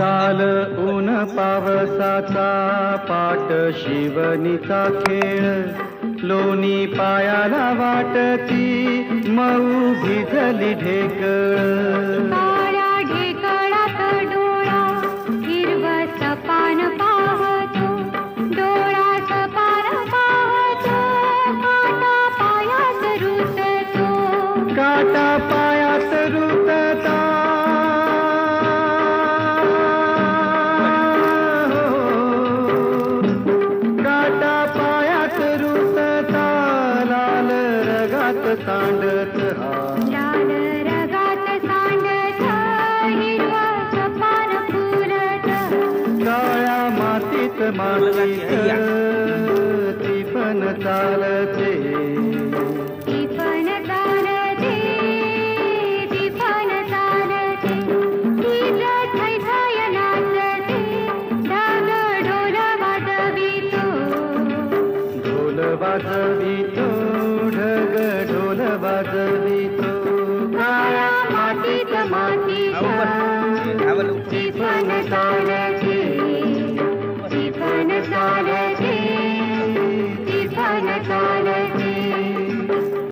चाल ऊन पावसाचा पाट शिवनीचा खेळ. लोणी पायाला वाटती मऊ भिजली ढेकळ. सांडत हा लाल रगात सांडत हिरवं सपान फुलत. काळ्या मातीत मातीत ती पण चालते. ती पण चालते ती पण चालते. ती थै थय नाचते ढग ढोल वाजवितो. ढोल वाजवितो मातीत मातीत ती पण चालते